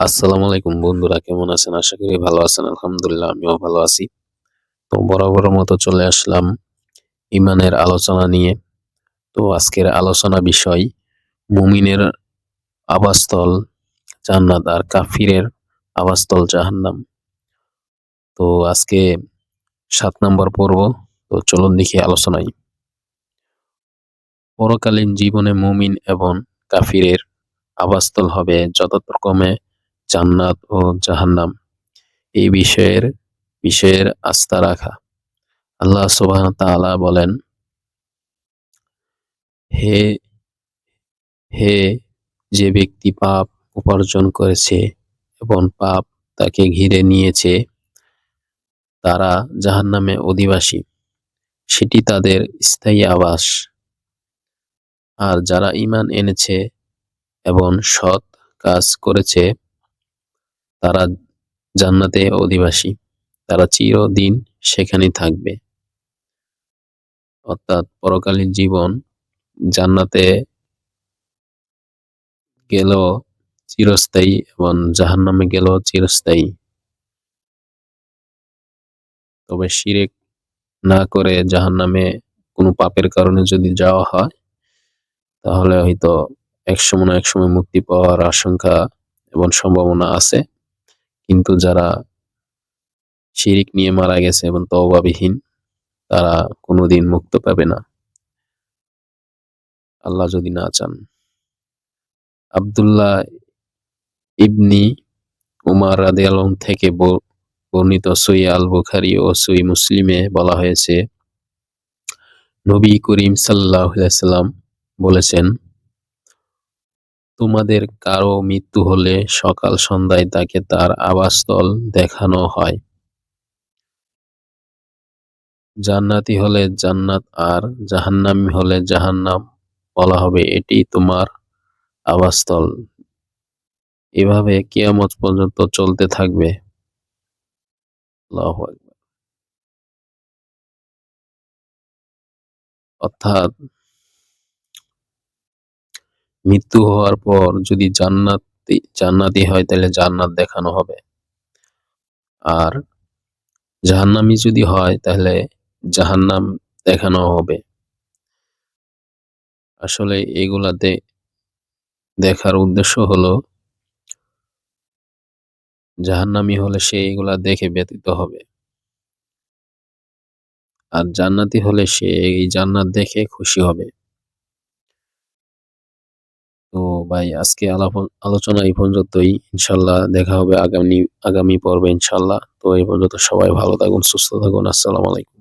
আসসালামু আলাইকুম বন্ধুরা, কেমন আছেন? আশা করি ভালো আছেন। আলহামদুলিল্লাহ, আমিও ভালো আছি। তো বরাবর মতো চলে আসলাম ইমানের আলোচনা নিয়ে। তো আজকের আলোচনা বিষয় মুমিনের আবাসস্থল জান্নাত আর কাফিরের আবাসস্থল জাহান্নাম। তো আজকে সাত নম্বর পর্ব, তো চলুন দেখি আলোচনায়। পরকালীন জীবনে মুমিন এবং কাফিরের আবাসস্থল হবে যথাক্রমে জান্নাত ও জাহান্নাম। এই বিষয়ের বিষয়ের আস্থা রাখা। আল্লাহ সুবাহ তাআলা বলেন, হে হে যে ব্যক্তি পাপ উপার্জন করেছে এবং পাপ তাকে ঘিরে নিয়েছে, তারা জাহান্নামে অধিবাসী। সেটি তাদের স্থায়ী আবাস। আর যারা ইমান এনেছে এবং সৎ কাজ করেছে তারা জান্নাতে অধিবাসী। তারা চিরদিন সেখানে থাকবে। অর্থাৎ পরকালীন জীবন জান্নাতে গেল চিরস্থায়ী এবং জাহান্নামে গেল চিরস্থায়ী। তবে শিরেক না করে জাহান্নামে কোনো পাপের কারণে যদি যাওয়া হয়, তাহলে হয়তো একসময় না একসময় মুক্তি পাওয়ার আশঙ্কা এবং সম্ভাবনা আছে। কিন্তু যারা শিরিক নিয়ে মারা গেছে এবং তওবাবিহীন, তারা কোনোদিন মুক্ত পাবে না। আল্লাহ যদি না চান। আবদুল্লাহ ইবনি উমার রাদে আলম থেকে বর্ণিত সই আল বুখারি ও সই মুসলিমে বলা হয়েছে, নবী করিম সাল্লাহ সাল্লাম বলেছেন তোমাদের কারও মৃত্যু হলে সকাল সন্ধ্যায় তাকে তার আবাসস্থল দেখানো হয়। জান্নাতি হলে জান্নাত আর জাহান্নামি হলে জাহান্নাম বলা হবে, এটি তোমার আবাসস্থল। এভাবে কেয়ামত পর্যন্ত চলতে থাকবে। অর্থাৎ মৃত্যু হওয়ার পর যদি জান্নাতি জান্নাতি হয় তাহলে জান্নাত দেখানো হবে। আর জাহান্নামি যদি হয় তাহলে জাহান্নাম দেখানো হবে। আসলে এগুলাতে দেখার উদ্দেশ্য হলো, জাহান্নামি হলে সে এগুলা দেখে ব্যতীত হবে। আর জান্নাতি হলে সে এই জান্নাত দেখে খুশি হবে। তো ভাই, আজকে আলাপ আলোচনা এই পর্যন্তই। ইনশাল্লাহ দেখা হবে আগামী আগামী পর্বে ইনশাল্লাহ। তো এই পর্যন্ত সবাই ভালো থাকুন, সুস্থ থাকুন। আসসালামু আলাইকুম।